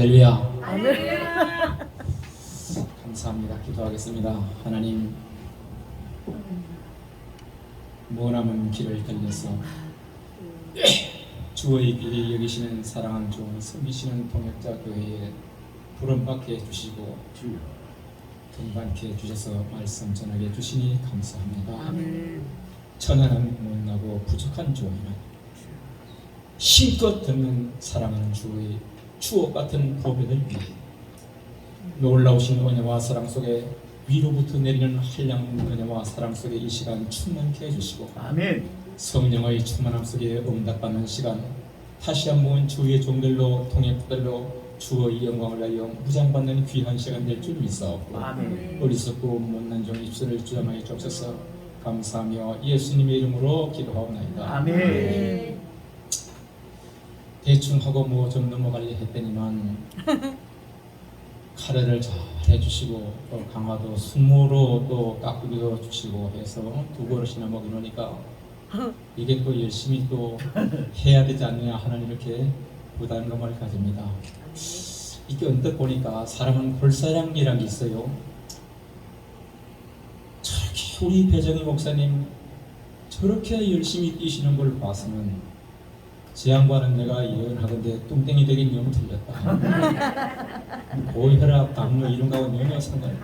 할렐루야. 감사합니다. 기도하겠습니다. 하나님 머나먼 길을 달려서 주의 길이 여기시는 사랑하는 주 섬기시는 동역자 교회에 부름받게 해주시고 동반케 해주셔서 말씀 전하게 해주시니 감사합니다. 아멘. 천하는 못나고 부족한 주이나 힘껏 듣는 사랑하는 주의 추억 같은 보배를 위해 놀라우신 은혜와 사랑 속에 위로부터 내리는 한량 은혜와 사랑 속에 이 시간 충만케 해주시고 아멘. 성령의 충만함 속에 응답받는 시간 다시 한번 주의 종들로 통역들로 주의 영광을 위하여 무장받는 귀한 시간 될 줄 믿사옵고 아멘. 어리석고 못난 종 입술을 주장하여 주옵소서 감사하며 예수님의 이름으로 기도하옵나이다 아멘. 대충 하고 뭐 좀 넘어갈려 했더니만 카레를 잘 해주시고 또 강화도 순무로 또 깎기도 주시고 해서 두 그릇이나 먹이노니까 이게 또 열심히 또 해야 되지 않느냐 하는 이렇게 부담감을 가집니다. 이게 언뜻 보니까 사람은 골사량이라는 게 있어요. 저렇게 우리 배정희 목사님 저렇게 열심히 뛰시는 걸 봐서는 제 양반은 내가 예언하건대 뚱땡이 되긴 영 틀렸다. 고혈압, 당뇨 이런 거하고 전혀 상관이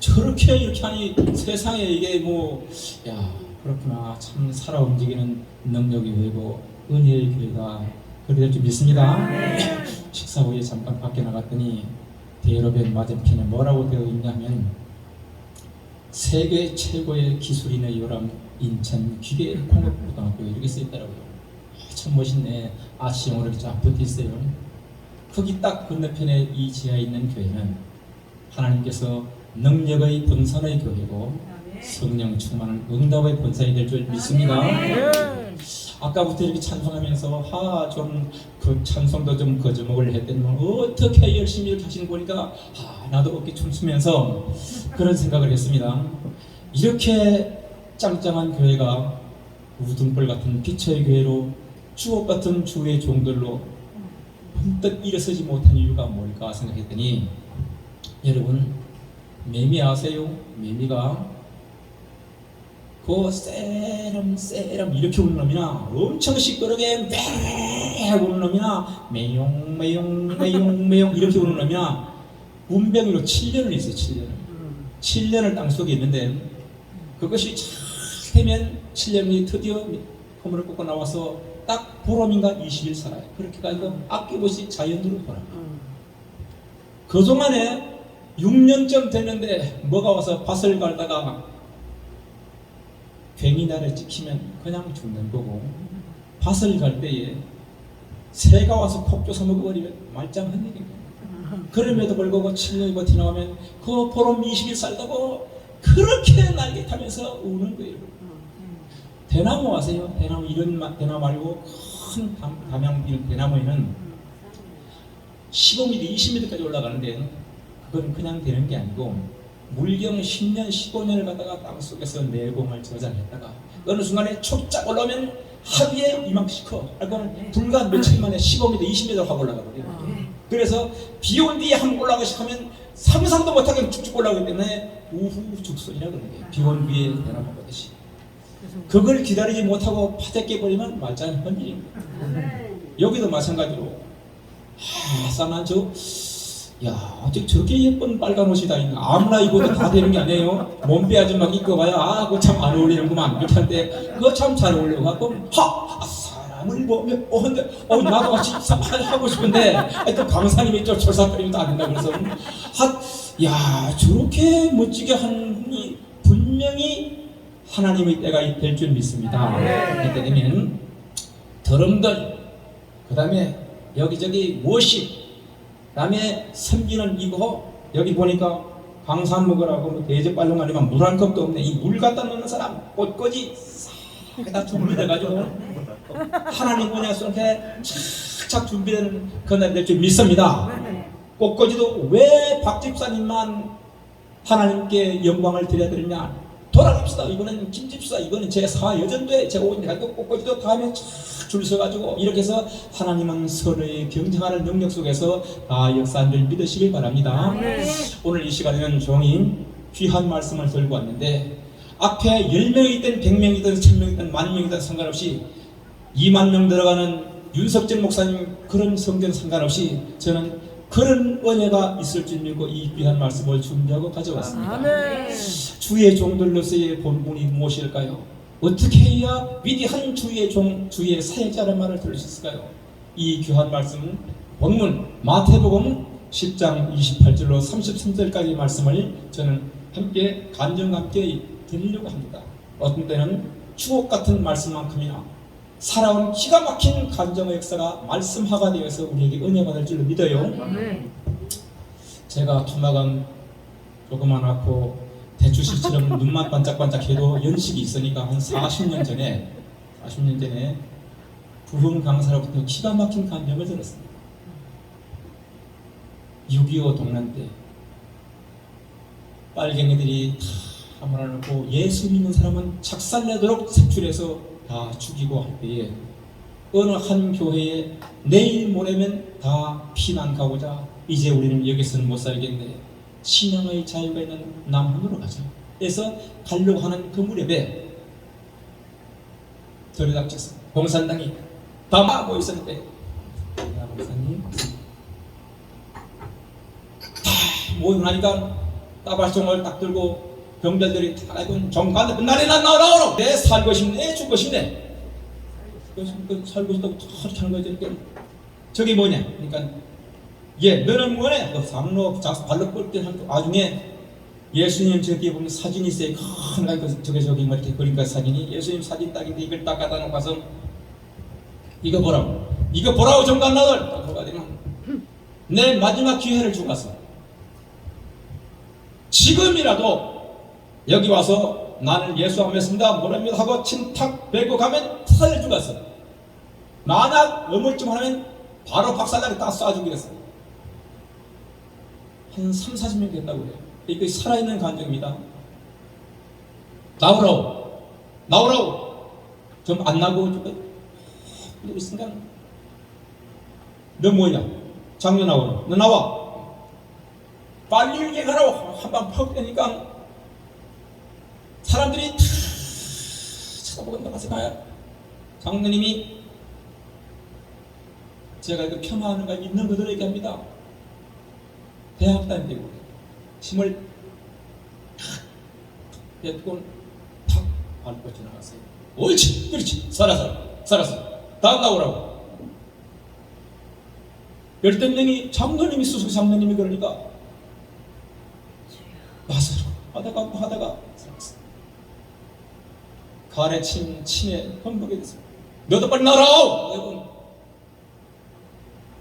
저렇게 이렇게 하니 세상에 이게 뭐 야 그렇구나 참 살아 움직이는 능력이 되고 은혜의 교회가 그렇게 될 줄 믿습니다. 식사 후에 잠깐 밖에 나갔더니 대로변 맞은편에 뭐라고 되어 있냐면 세계 최고의 기술인의 요람 인천 기계 공업고등학교 이렇게 써 있더라고요. 아, 참 멋있네. 이렇게 쫙 붙어 있어요. 거기 딱 건너편에 이 지하에 있는 교회는 하나님께서 능력의 분산의 교회고 성령 충만한 응답의 본산이 될 줄 믿습니다. 아까부터 이렇게 찬송하면서 하좀그 찬송도 좀 거저먹을 했더니만 어떻게 열심히 이렇게 하시는 거 보니까 아 나도 어깨 춤추면서 그런 생각을 했습니다. 이렇게 짱짱한 교회가 우등불 같은 빛의 교회로 주옥 같은 주의 종들로 번뜩 일어서지 못한 이유가 뭘까 생각했더니 여러분 매미 아세요? 매미가 그 세럼 세럼 이렇게 우는 놈이나 엄청 시끄럽게 매 우는 놈이나 매용 매용 매용 매용 이렇게 우는 놈이나 운병으로 7년을 있어요 7년을 7년을 땅속에 있는데 그것이 잘 되면 7년이 드디어 허물을 꽂고 나와서 딱 보름인가 20일 살아요. 그렇게 가지고 아낌없이 자연으로 돌아 그동안에 6년쯤 됐는데 뭐가 와서 밭을 갈다가 괜히 나를 찍히면 그냥 죽는 거고 밭을 갈 때에 새가 와서 콕 쫓아 먹어버리면 말짱한 일이고 그럼에도 불구하고 7년이 버티나가면 그 보름 20일 살다고 그렇게 날개 타면서 우는 거예요. 대나무 아세요? 대나무 이런 마- 대나무 말고 큰 담- 담양 이런 대나무에는 15m, 20m까지 올라가는데 그건 그냥 되는 게 아니고 물경 10년, 15년을 갖다가 땅 속에서 내공을 저장했다가 어느 순간에 촉짝 올라오면 하루에 이만큼씩 커. 그러니까 불과 며칠 만에 15m, 20m 확 올라가거든요. 그래서 비 온 뒤에 한번 올라가기 시작하면 상상도 못하게 쭉쭉 올라가기 때문에 우후 죽순이라 그러는 거예요. 비온 뒤에 대나무 보듯이. 그걸 기다리지 못하고 파대깨 버리면 말짱 헌일입니다. 여기도 마찬가지로 아, 싸만 저, 야, 어떻게 저렇게 예쁜 빨간 옷이 다 있나? 아무나 입어도 다 되는 게 아니에요. 몸빼 아줌마 입고봐야, 아, 그거 참 안 어울리는구만. 이렇게 할때, 그거 참 잘 어울려갖고, 하! 아, 사람을 보면, 어, 근데, 어, 나도 같이 사- 하고 싶은데, 하여튼 강사님이 좀 철사거리면 안 된다. 그래서, 하, 야, 저렇게 멋지게 하니, 분명히 하나님의 때가 될 줄 믿습니다. 그때 되면, 더럼들, 그 다음에 여기저기 무엇이? 남의 섬기는 이거 여기 보니까 강산 먹으라고 뭐 대접발롱 아니면 물 한 컵도 없네. 이 물 갖다 놓는 사람 꽃꽂이 싹다 준비돼가지고 하나님 뭐냐 이렇게 착착 준비되는 그날 될 줄 믿습니다. 꽃꽂이도 왜 박집사님만 하나님께 영광을 드려야 되느냐 돌아갑시다. 이거는 김집사, 이거는 제 사여전도에 제 오인 가지고 꽃꽂이도 다음에 쫙줄 서가지고 이렇게 해서 하나님은 서로의 경쟁하는 능력 속에서 다 역사한 줄 믿으시길 바랍니다. 오늘 이 시간에는 종이 귀한 말씀을 들고 왔는데 앞에 10명이든 100명이든 1000명이든 만 명이든 상관없이 2만 명 들어가는 윤석진 목사님 그런 성경 상관없이 저는 그런 은혜가 있을 줄 믿고 이 귀한 말씀을 준비하고 가져왔습니다. 아멘. 주의 종들로서의 본분이 무엇일까요? 어떻게 해야 위대한 주의 종, 주의 사역자라는 말을 들을 수 있을까요? 이 귀한 말씀 본문 마태복음 10장 28절로 33절까지 말씀을 저는 함께 간절과 함께 드리려고 합니다. 어떤 때는 추억 같은 말씀만큼이나 살아온 기가 막힌 간정의 역사가 말씀화가 되어서 우리에게 은혜가 될 줄로 믿어요. 아멘. 제가 토막은 조그만하고 대추씨처럼 눈만 반짝반짝해도 연식이 있으니까 한 40년 전에 40년 전에 부흥 강사로부터 기가 막힌 감정을 들었습니다. 6.25 동란 때 빨갱이들이 다 몰아놓고 예수 믿는 사람은 착살내도록 색출해서 다 죽이고 할 때에 어느 한 교회에 내일 모레면 다 피난 가고자 이제 우리는 여기서는 못 살겠네. 신앙의 자유가 있는 남한으로 가자. 그래서 가려고 하는 그 무렵에 들여닥쳐서 공산당이 다 막고 있었는데 야 목사님. 다 모이고 나니까 따발총을 딱 들고 병들들이 다 알고 정관에 끝날에 난 나오라고 내 살고 싶네 죽고 싶네. 그 살고 싶다고 털 차는 거지 그러니까 저게 뭐냐? 그러니까 예 너는 뭐냐? 그 상로 자 발로 뻗때 나중에 예수님 저기 보면 사진이 있어요. 큰 그, 저게 저기 뭐 이렇게 그러니까 사진이. 예수님 사진 딱인데 이걸 딱 갖다 놓고 가서 이거 보라고. 이거 보라고 정관 나들 딱 들어가더니 내 마지막 기회를 주고 갔어 지금이라도 여기 와서 나는 예수 안 믿습니다. 모릅니다 하고 침탁 베고 가면 살려주고 갔어. 만약 어물쯤 하면 바로 박살나게 다 쏴주기로 했어. 한 3, 40명 됐다고 그래요. 이게 살아있는 감정입니다. 나오라고. 나오라고. 좀 안 나고 우리 순간 너 뭐냐? 장녀 나오라. 너 나와. 빨리 얘기하라고 한방 퍽 되니까 사람들이 다 쳐다보고 나가서 봐요. 장로님이 제가 그 폄하하는 거 있는 그대로 얘기합니다. 대학 다닐 때고 침을 탁 뱉고 탁 밟고 지나갔어요. 옳지, 그렇지, 살아서, 살았어. 다음 나오라고. 열댓 명이 장로님이 수석 장로님이 그러니까 와서 하다가 하다가 가래 침 침에 험복이 됐어. 너도 빨리 나오라. 여러분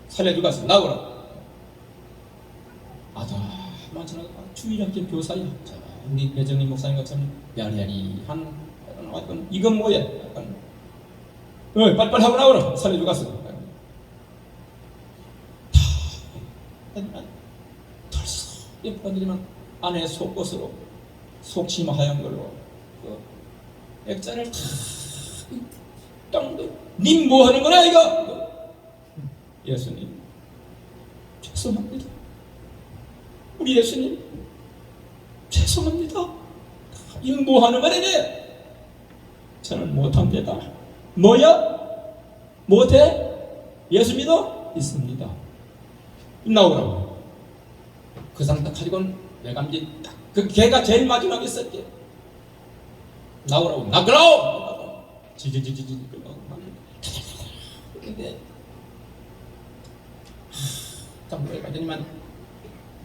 살려주고 가서 나오라. 아다 많잖아. 주일학교 교사야. 자, 우리 배정님 목사님 같은 야리야리한 어떤 이건 뭐야? 약간 어 빨리빨리 하고 나오라. 살려주고 가서. 다 털썩 예쁜 들이만 안에 속옷으로 속치마 하얀 걸로 그 액자를 탁 땅도. 님 뭐 하는 거냐 이거? 예수님. 죄송합니다. 우리 예수님. 죄송합니다. 이거 뭐 하는 거냐 저는 못합니다. 뭐야? 못해 예수 믿어? 있습니다. 나오라고. 그 상태 가지고는 내가 이제 딱그 걔가 제일 마지막에 있었지 나오라고. 나그라오 지지지지지 근데 장로에 가더니만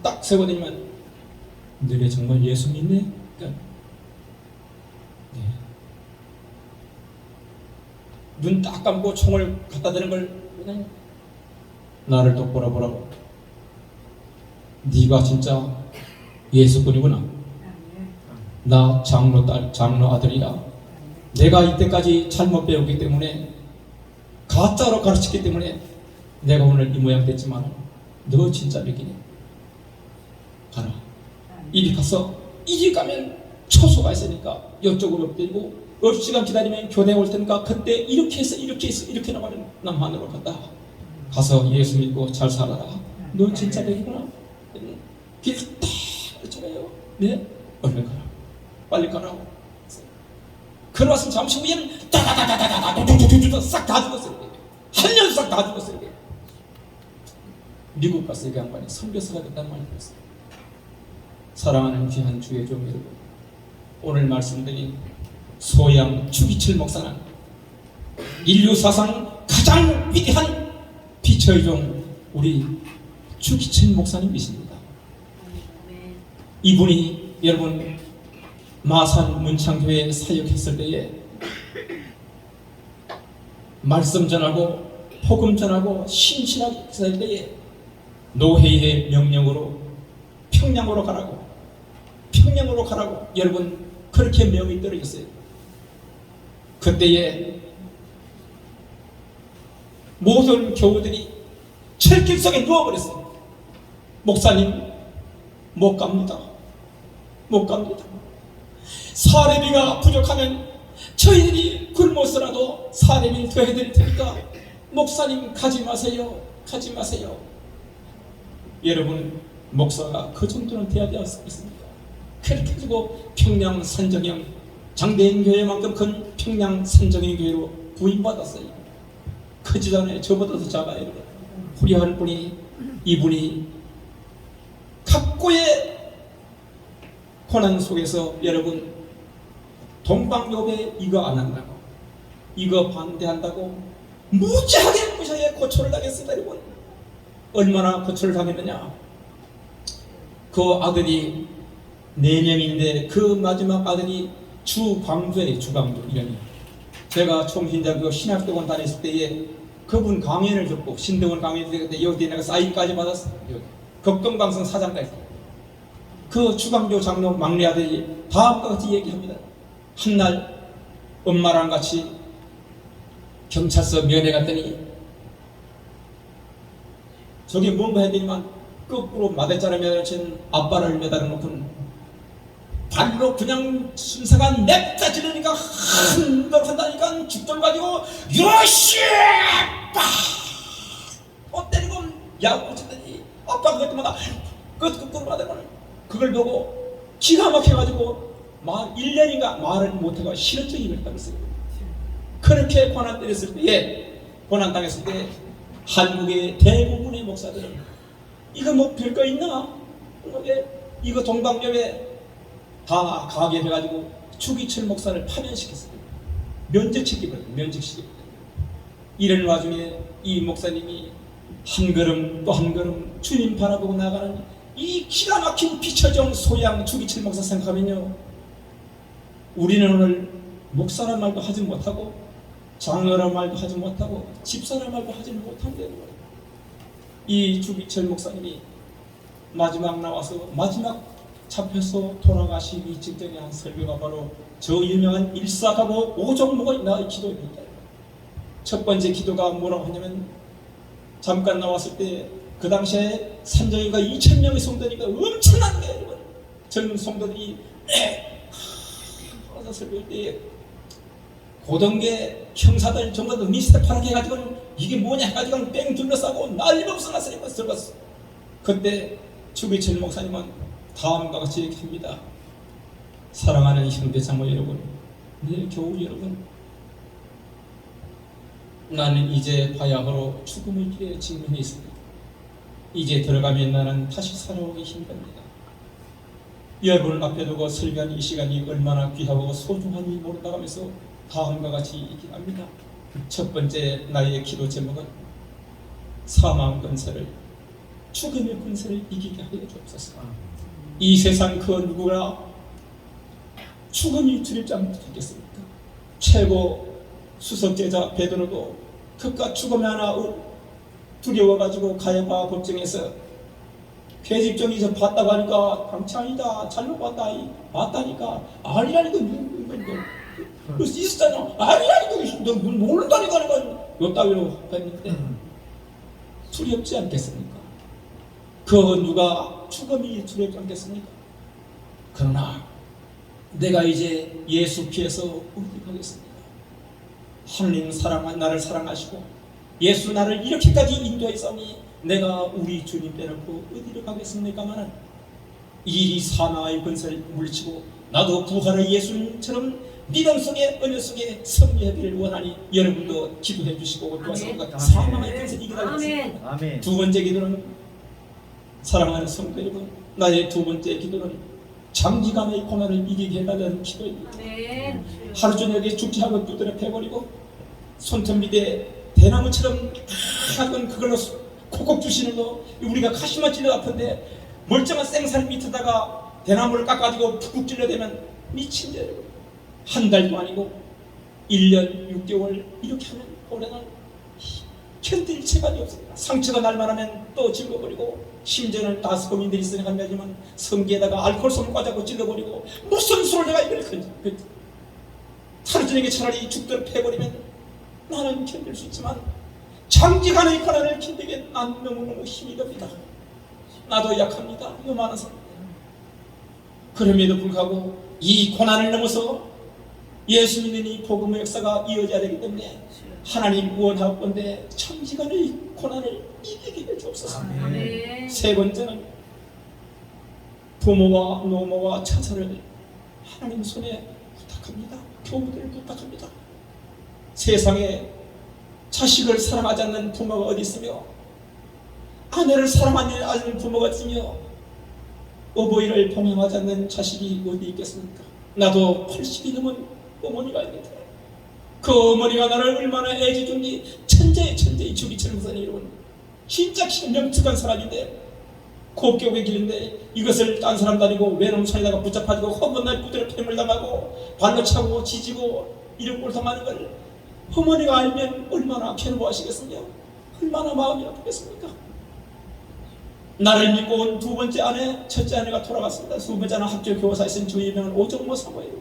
딱 세고더니만. 너네 정말 예수 믿네? 그러니까. 네. 눈딱 감고 총을 갖다 대는 걸 그냥 나를 똑바로 보라고. 네가 진짜 예수꾼이구나. 나 장로 딸, 장로 아들이라. 내가 이때까지 잘못 배웠기 때문에 가짜로 가르쳤기 때문에 내가 오늘 이 모양 됐지만 너 진짜 믿기니? 가라. 이리 가서 이리 가면 초소가 있으니까 이쪽으로 엎드리고 업시간 기다리면 교대 올 테니까 그때 이렇게 해서 이렇게 해서 이렇게 나가는 남한으로 간다 가서 예수 믿고 잘 살아라 너 진짜 되구나 길딱 그렇잖아요 네? 얼른 가라 빨리 가라고. 그러왔으면 잠시 후에는 다다다다다다 두두두두두 싹다 죽었어요. 한년 싹 다 죽었어요. 미국 가서 그 양반이 선교사가 됐단 말이었어요. 사랑하는 귀한 주의 종 여러분, 오늘 말씀드린 소양 추기철 목사는 인류 사상 가장 위대한 빛의 종 우리 추기철 목사님이십니다. 음. 네. 이분이 여러분 마산 문창교회 사역했을 때에 말씀 전하고 복음 전하고 신실하게 했을 때에 노회의 명령으로 평양으로 가라고 평양으로 가라고 여러분 그렇게 명이 떨어졌어요. 그때에 모든 교우들이 철길 속에 누워버렸어요. 목사님 못 갑니다. 못 갑니다. 사례비가 부족하면 저희들이 굶어서라도 사례비 더 해드릴 테니까 목사님 가지 마세요. 가지 마세요. 여러분 목사가 그 정도는 돼야 되지 않습니까? 그렇게 해주고 평양 산정형 장대인 교회만큼 큰 평양 산정형 교회로 부임받았어요. 크지 않아요. 저보다도 작아요. 후리한 분이 이분이 각고의 고난 속에서 여러분 동방요배 이거 안 한다고 이거 반대한다고 무지하게 무지하게 고초를 당했습니다 여러분. 얼마나 고초를 당했느냐. 그 아들이 네 명인데 그 마지막 아들이 주광조예요 주광조 이름이. 제가 총신자교 신학대원 다녔을 때에 그분 강연을 듣고 신대원 강연을 듣는데 여기 내가 사인까지 받았어요. 극동방송 사장까지 그 주광조 장로 막내 아들이 다음과 같이 얘기합니다. 한날 엄마랑 같이 경찰서 면회 갔더니 저기 뭔가 했더니만 거꾸로 마대자루 매달친 아빠를 매달아 놓고 발로 그냥 순사가 냅다 지르니까 한번 한다니까 죽돌 가지고 요시! 빡! 때리고 야구 치더니 아빠 그것 때마다 그 거꾸로 마대면 그걸 보고 기가 막혀가지고 말 1년인가 말을 못하고 실어증이 걸렸다고 어요 그렇게 고난 때렸을 때에 고난 당했을 때 한국의 대부분의 목사들은 이거 뭐 별거 있나? 이게 이거 동방협에 다 가게 해가지고 추기철 목사를 파면시켰어요. 면직시키거든요. 면직시키거든요. 이런 와중에 이 목사님이 한 걸음 또 한 걸음 주님 바라보고 나가는 이 기가 막힌 비처정 소양 추기철 목사 생각하면요. 우리는 오늘 목사란 말도 하지 못하고 장로란 말도 하지 못하고 집사란 말도 하지 못한다는 거예요. 이 주기철 목사님이 마지막 나와서 마지막 잡혀서 돌아가시기 직전에 한 설교가 바로 저 유명한 일사가고 오종목의 나의 기도입니다. 첫 번째 기도가 뭐라고 하냐면 잠깐 나왔을 때 그 당시에 산정이가 2천 명의 성도니까 엄청난 게 여러분. 젊은 성도들이 하면서 설교할 때 고등계 형사들 전부 다 미스터파랗게 해가지고 이게 뭐냐 해가지고 뺑 둘러싸고 난리없어 나서니까 들어갔어. 그때 주기철 목사님은 다음과 같이 얘기합니다. 사랑하는 형제 자모 여러분, 내 교우 여러분, 나는 이제 바야흐로 죽음의 길에 직면해 있습니다. 이제 들어가면 나는 다시 살아오기 힘듭니다. 여러분을 앞에 두고 설교한 이 시간이 얼마나 귀하고 소중한지 모른다면서 다음과 같이 얘기합니다. 첫 번째 나의 기도 제목은 사망 근세를 죽음의 근세를 이기게 하여 주옵소서. 이 세상 그 누구나 죽음이 두렵지 않겠습니까? 최고 수석제자 베드로도 그깟 죽음이 하나 두려워가지고 가야바 법정에서 저 봤다고 하니까 아니다 잘못 봤다 이 봤다니까 아니라니까 그 있었잖아 아니라니까 너 모른다니까 요 따위로 했는데 두렵지 않겠습니까? 그 누가 죽음이 두렵지 않겠습니까? 그러나 내가 이제 예수 피해서 가겠습니까? 하나님 사랑한 나를 사랑하시고 예수 나를 이렇게까지 인도했으니 내가 우리 주님 빼놓고 어디로 가겠습니까마는 이 사나의 권세를 물리치고 나도 부활의 예수님처럼 믿음 속에 은혜 속에 승리하기를 원하니 여러분도 기도해 주시고 도와서. 사나의 권세를. 아멘. 두 번째 기도는 사랑하는 성도 여러분 나의 두 번째 기도는 장기간의 고난을 이기게 해달라는 기도입니다. 아멘. 하루 저녁에 죽지 않고 두드려 패버리고 손톱 밑에 대나무처럼 하던 그걸로 콕콕 주시는 거 우리가 가시만 찔러 아픈데 멀쩡한 생살 밑에다가 대나무를 깎아가지고 푹푹 찔러대면 미친데 한 달도 아니고 1년 6개월 이렇게 하면 올해는 견딜 체감이 없습니다. 상처가 날만 하면 또 찔러버리고 심지어는 다스코민들이 있으니까 하지만 성기에다가 알코올솜을 꽂아고 찔러버리고 무슨 수를 내가 이걸 그, 그, 하루 저녁에 차라리 죽도록 패버리면 나는 견딜 수 있지만 장기간의 고난을 견디기엔 난 너무너무 힘이 듭니다. 나도 약합니다. 사람. 그럼에도 불구하고 이 고난을 넘어서 예수 믿는 이 복음의 역사가 이어져야 되기 때문에 하나님 원하건대 장기간의 고난을 이기게 해주옵소서. 세 번째는 부모와 노모와 처자를 하나님 손에 부탁합니다. 교우들을 부탁합니다. 세상에 자식을 사랑하지 않는 부모가 어디 있으며 아내를 사랑하지 않는 부모가 있으며 어버이를 봉양하지 않는 자식이 어디 있겠습니까? 나도 80이 넘은 어머니가 있는데 그 어머니가 나를 얼마나 애지중지 천재의 천재의 주기철 무사님 여러분 진짜 명특한 사람인데 곱격의 길인데 이것을 딴 사람도 아니고 외놈 손에다가 붙잡아지고 허건 날 두드려 뱀을 당하고 발로 차고 지지고 이런 꼴 당하는 걸 어머니가 알면 얼마나 괴로워하시겠습니까? 얼마나 마음이 아프겠습니까? 나를 믿고 온 두 번째 아내, 첫째 아내가 돌아갔습니다. 두 번째 아내 학교 교사에 쓴 주의 명은 오정모 사모예요.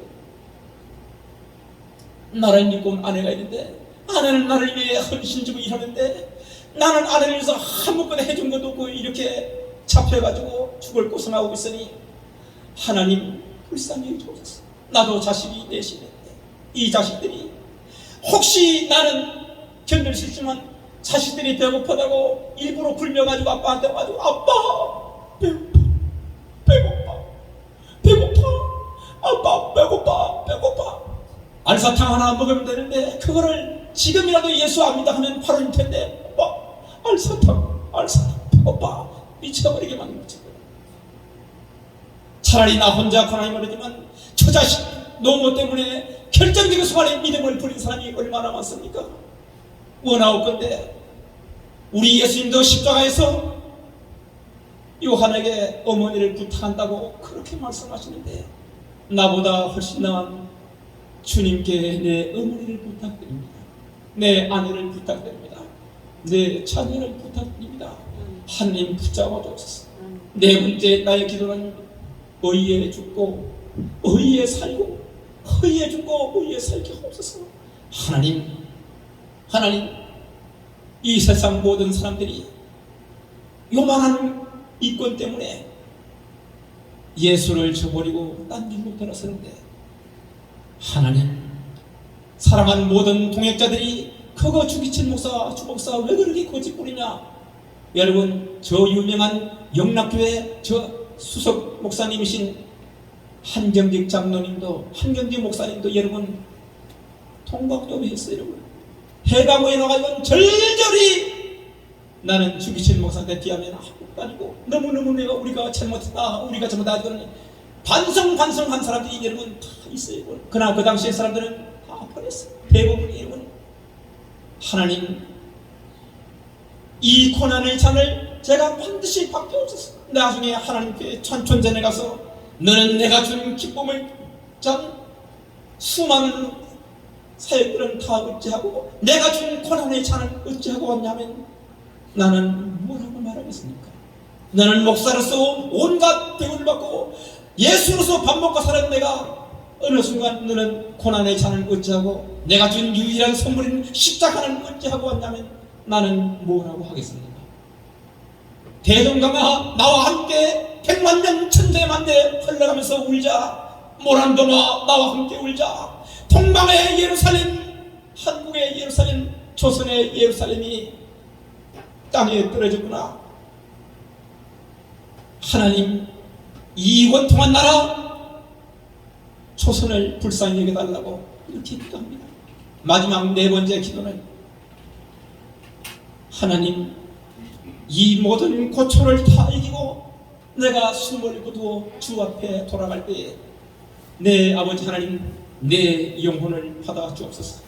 나를 믿고 온 아내가 있는데 아내는 나를 위해 헌신 주고 일하는데 나는 아내를 위해서 아무것도 해준 것도 없고 이렇게 잡혀가지고 죽을 고생하고 있으니 하나님 불쌍히 여주옵소서 나도 자식이 넷이는데 이 자식들이 혹시 나는 견딜 수 있지만 자식들이 배고프다고 일부러 굶겨가지고 아빠한테 와가지고 아빠 배고파 배고파 배고파 아빠 배고파 배고파. 알사탕 하나 먹으면 되는데 그거를 지금이라도 예수 압니다 하면 바로 일 텐데 뭐 알사탕 알사탕 배고파 미쳐버리게 만든 거지. 차라리 나 혼자 하나님 어르지만 저 자식 노모 때문에 결정적인 순간에 믿음을 버린 사람이 얼마나 많습니까? 원하올 건데 우리 예수님도 십자가에서 요한에게 어머니를 부탁한다고 그렇게 말씀하시는데 나보다 훨씬 나은 주님께 내 어머니를 부탁드립니다. 내 아내를 부탁드립니다. 내 자녀를 부탁드립니다. 하나님 붙잡아 주옵소서. 네 번째 나의 기도는 의에 죽고 의에 살고 의에 죽고 의에 살게 하옵소서. 하나님, 하나님, 이 세상 모든 사람들이 요만한 이권 때문에 예수를 저버리고 딴 길로 돌아서는데 하나님, 사랑하는 모든 동역자들이 그거 주기철 목사, 주목사 왜 그렇게 고집부리냐? 여러분, 저 유명한 영락교회 저 수석 목사님이신 한경직 장로님도 한경직 목사님도 여러분 통곡 좀 했어요 여러분 해가구에 나가면 절절히 나는 주기철 목사한테 비하면 아니고 너무너무 내가 우리가 잘못했다 우리가 잘못했다 그러니 반성 반성한 사람들이 여러분 다 있어요 여러분. 그러나 그 당시에 사람들은 다 버렸어요 대부분이 여러분 하나님 이 고난의 잔을 제가 반드시 받게 없었어. 나중에 하나님께 천천전에 가서 너는 내가 준 기쁨을 전 수많은 사역들은 다 어찌하고 내가 준 고난의 잔을 어찌하고 왔냐면 나는 뭐라고 말하겠습니까? 너는 목사로서 온갖 대우를 받고 예수로서 밥 먹고 사는 내가 어느 순간 너는 고난의 잔을 어찌하고 내가 준 유일한 선물인 십자가를 어찌하고 왔냐면 나는 뭐라고 하겠습니까? 대동강아 나와 함께 백만 년 천대만대 흘러가면서 울자. 모란도마 나와 함께 울자. 동방의 예루살렘 한국의 예루살렘 조선의 예루살렘이 땅에 떨어졌구나. 하나님 이권 통한 나라 조선을 불쌍히 여겨달라고 이렇게 기도합니다. 마지막 네 번째 기도는 하나님 이 모든 고초를 다 이기고 내가 숨을 거두어 주 앞에 돌아갈 때에 내 아버지 하나님 내 영혼을 받아 주옵소서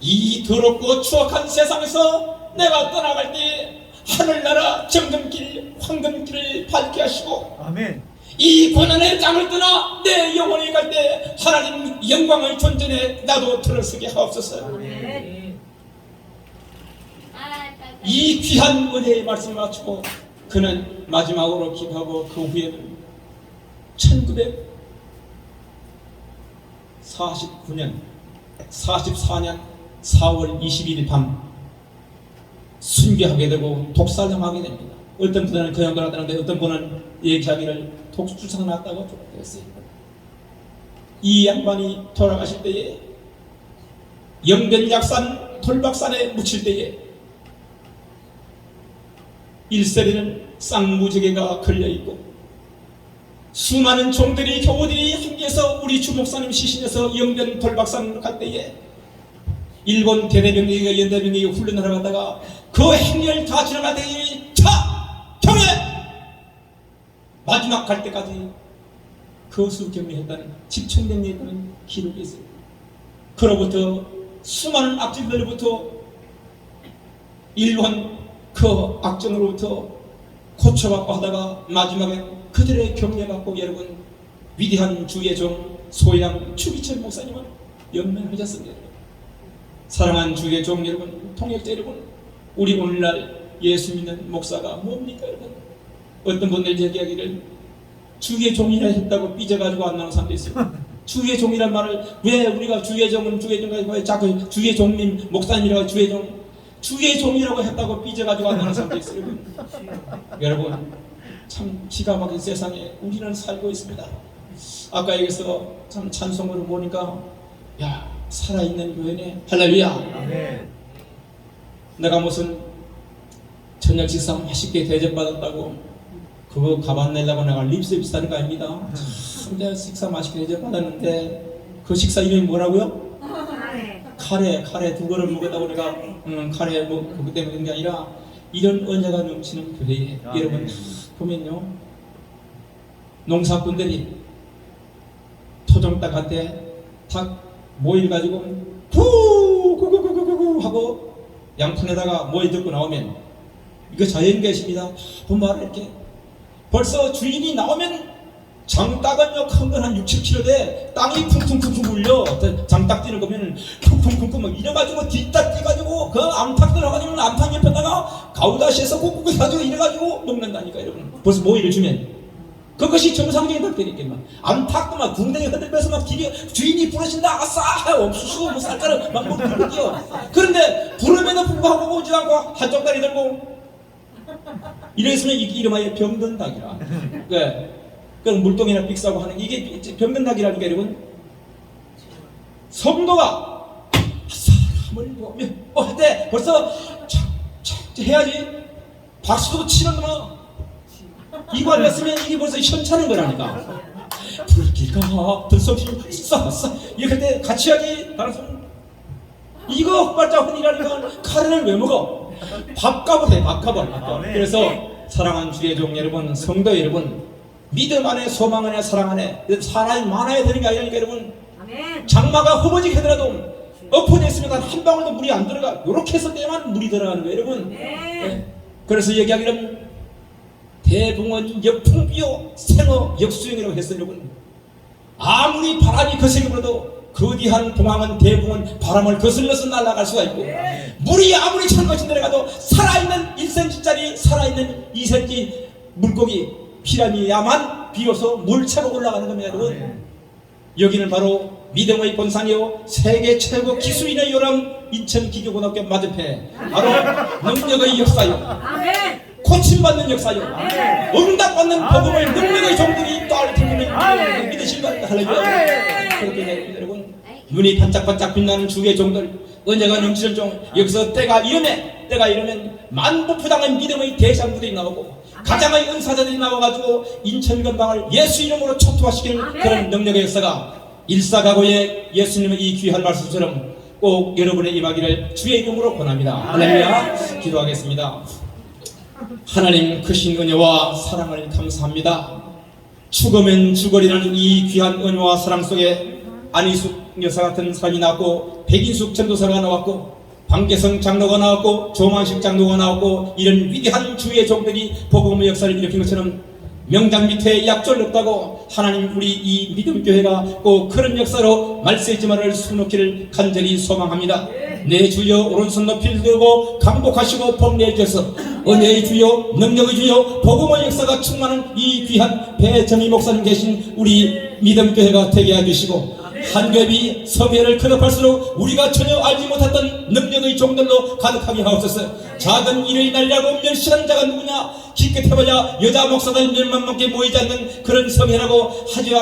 이 더럽고 추악한 세상에서 내가 떠나갈 때 하늘나라 정금길 황금길을 밝게 하시고 아멘. 이 고난의 땅을 떠나 내 영혼이 갈 때 하나님 영광의 존전에 나도 들어서게 하옵소서 아멘. 이 귀한 은혜의 말씀을 마치고 그는 마지막으로 기도하고 그 후에는 1949년 44년 4월 21일 밤 순교하게 되고 독살당하게 됩니다. 어떤 분은 그 양도를 하다는데 어떤 분은 얘기하기를 독수상 났다고 그랬어요. 이 양반이 돌아가실 때에 영변약산 돌박산에 묻힐 때에 일세리는 쌍무지개가 걸려있고 수많은 종들이 교우들이 함께해서 우리 주 목사님 시신에서 영변 돌박산 갈 때에 일본 대대병력이 연대병력이 하다가 그 행렬 다 지나갈 때에 차! 경례! 마지막 갈 때까지 거수 경례했다는 집총경례했다는 기록이 있어요. 그로부터 수많은 악질들로부터 일본 그 악정으로부터 고쳐받고 하다가 마지막에 그들의 격려받고 여러분 위대한 주의 종 소양 추기철 목사님은 연명하셨습니다. 사랑하는 주의 종 여러분, 통역자 여러분, 우리 오늘날 예수 믿는 목사가 뭡니까 여러분? 어떤 분들 얘기하기를 주의 종이라 했다고 삐져가지고 안 나오는 사람도 있어요. 주의 종이란 말을 왜 우리가 주의 종은 주의 종이라고 왜 자꾸 주의 종님 목사님이라고 주의 종 주의 종이라고 했다고 삐져가지고 안 나오는 사람도 있어요. 여러분. 참 기가 막힌 세상에 우리는 살고 있습니다. 아까 여기서 참 찬송으로 보니까 야 살아있는 교회네 할렐루야 아멘. 내가 무슨 저녁 식사 맛있게 대접받았다고 그거 가방 내려고 내가 립서비스 하는 거 아닙니다 참 내가 식사 맛있게 대접받았는데 그 식사 이름이 뭐라고요? 카레 카레 두 그릇 먹었다고 내가 음, 카레 뭐 그것 때문에 그런 게 아니라 이런 은혜가 넘치는 교회에 아멘. 여러분 보면요 농사꾼들이 토종 땅한테 다 모여가지고 푸구구구구구 하고 양푼에다가 모여 듣고 나오면 이거 자연 계십니다. 분말을 이렇게 벌써 주인이 나오면 장닭은요 큰건 한 6, 7kg 돼 땅이 쿵쿵쿵쿵 울려. 장닭 뛰는 거면 쿵쿵쿵쿵 막 이래가지고 뒷딱 뛰가지고 그 암탉 들어가지고 암탉 옆에다가 가우다시에서 꾹꾹 해가지고 이래가지고 먹는다니까 여러분. 벌써 모이를 주면. 그것이 정상적인 닭들이겠만 암탉도 막 궁뎅이 흔들면서 막 길이 주인이 부르신다. 아싸! 옥수수 뭐 쌀가루 막 먹고 뛰어 그런데 부름에도 불구하고 오지 않고 한쪽 다리 들고. 이랬으면 이 이름하여 병든 닭이라. 네. 그럼 물동이나 빅사고 하는 이게 닭이라는 게 여러분. 성도가 사람을 보면 어 할때 벌써 착 착 해야지. 박수도 치는 놈아 이거 안 했으면 이게 벌써 현차는 거라니까. 불길가 들썩이 쏴쏴 이렇게 할때 같이 하지. 손 이거 헛발짝 흔이라니까. 카레를 왜 먹어? 밥값을 해 밥값을 아멘. 그래서 사랑하는 주의 종 여러분 성도 여러분 믿음 안에 소망 안에 사랑 안에 사람이 많아야 되는 게 아니라니까 여러분. 장마가 허버지게 하더라도 엎어져 있으면 단한 방울도 물이 안 들어가 이렇게 해서 때만 물이 들어가는 거예요 여러분 네. 네. 그래서 얘기하기는 대붕은 역풍비요 생어 역수영이라고 했어요 여러분 아무리 바람이 거세게 불어도 거대한 봉황은 대붕은 바람을 거슬러서 날아갈 수가 있고 물이 아무리 천것이 내려가도 살아있는 1cm짜리 살아있는 2cm 물고기 피라미야만 비로소 물차고 올라가는 겁니다 여러분. 아멘. 여기는 바로 믿음의 본산이요 세계 최고 기수인의 요람 인천 기교고등학교 맞은편. 바로 능력의 역사요. 아멘. 고침받는 역사요. 아멘. 응답받는 복음의 능력의 종들이 또 말을 듣는 믿으실 것 할렐루야 그렇게 여러분. 눈이 반짝반짝 빛나는 주의 종들 은혜가 넘치는 종 여기서 때가 이르면 때가 이르면 만부부당한 믿음의 대장부들이 나오고 가장의 은사자들이 나와가지고 인천 건방을 예수 이름으로 촉투화시키는 아멘. 그런 능력의 역사가 일사가고의 예수님의 이 귀한 말씀처럼 꼭 여러분의 임하기를 주의 이름으로 권합니다. 할렐루야 기도하겠습니다. 하나님 크신 은혜와 사랑을 감사합니다. 죽으면 죽으리라는 이 귀한 은혜와 사랑 속에 안희숙 여사 같은 사람이 나왔고 백인숙 전도사가 나왔고 방계성 장로가 나왔고 조만식 장로가 나왔고 이런 위대한 주의 종들이 복음의 역사를 일으킨 것처럼 명당 밑에 약졸 없다고 하나님 우리 이 믿음교회가 꼭 그런 역사로 말세지마를 수놓기를 간절히 소망합니다. 내 주여 오른손 높이 들고 강복하시고 복내해 주셔서 은혜의 주여 능력의 주여 복음의 역사가 충만한 이 귀한 배정희 목사님 계신 우리 믿음교회가 되게 해주시고 한겹이 서배를 커덕할수록 우리가 전혀 알지 못했던 능력의 종들로 가득하게 하옵소서. 작은 일을 날려고 멸시하는 자가 누구냐? 기껏해봐야 여자 목사들 몇만 넘게 모이지 않는 그런 성회라고 하지,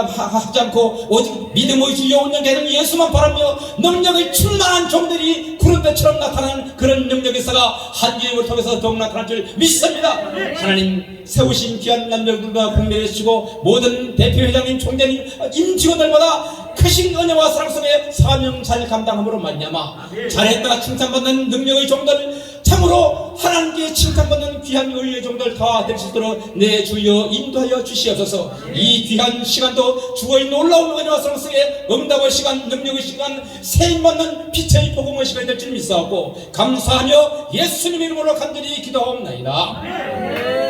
않고 오직 믿음의 주여 운영되는 예수만 바라며 능력의 충만한 종들이 구름대처럼 나타나는 그런 능력 의사가 한계를 통해서 더욱 나타날 줄 믿습니다. 하나님 세우신 귀한 남녀들과 공개해 주시고 모든 대표회장님 총장님 임직원들마다 크신 은혜와 사랑 속에 사명 잘 감당함으로 말미암아 잘했다 칭찬받는 능력의 종들 참으로 하나님께 칭찬받는 귀한 의의 종들 다 될 수 있도록 내 주여 인도하여 주시옵소서. 이 귀한 시간도 주어있는 놀라운 은혜와 사랑 속에 응답의 시간 능력의 시간 세임받는 빛의 복음의 시간이 될 줄 믿사옵고 감사하며 예수님 이름으로 간절히 기도하옵나이다